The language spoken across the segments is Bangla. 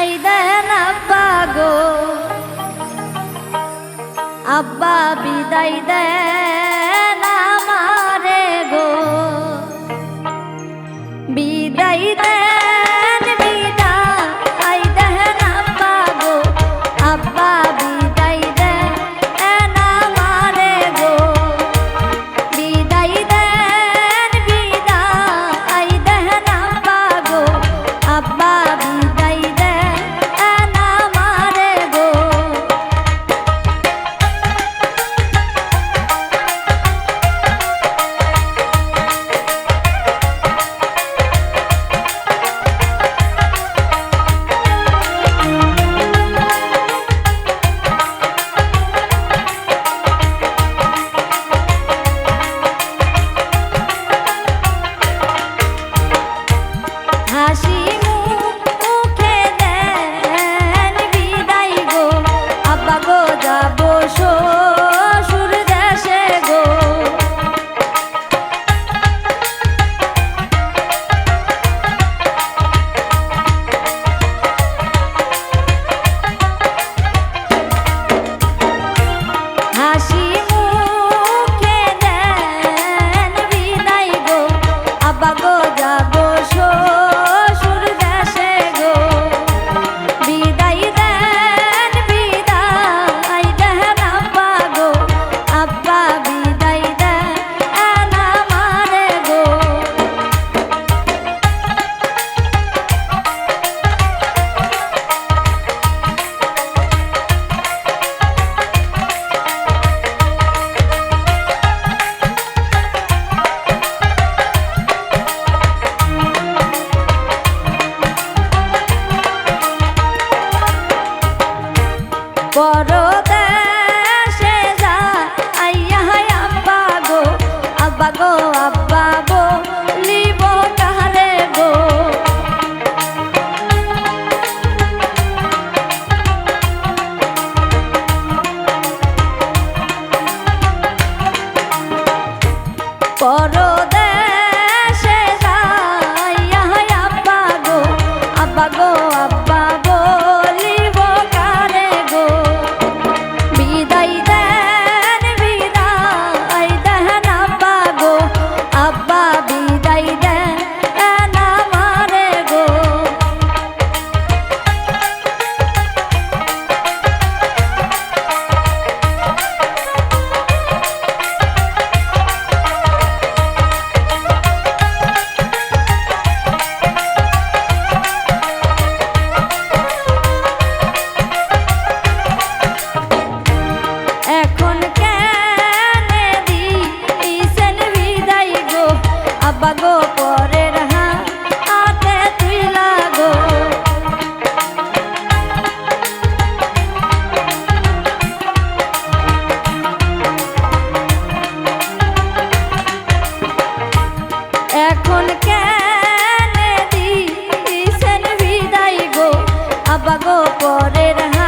নাই দেন আব্বা গো। আব্বা বিদায় দেন। গো আব্বা বলিব কাহারে গো? পরদেশে যাই আব্বা গো আব্বা গো আব্বা বাবা গো পরের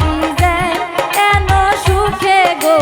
কি যেন সুখে গো?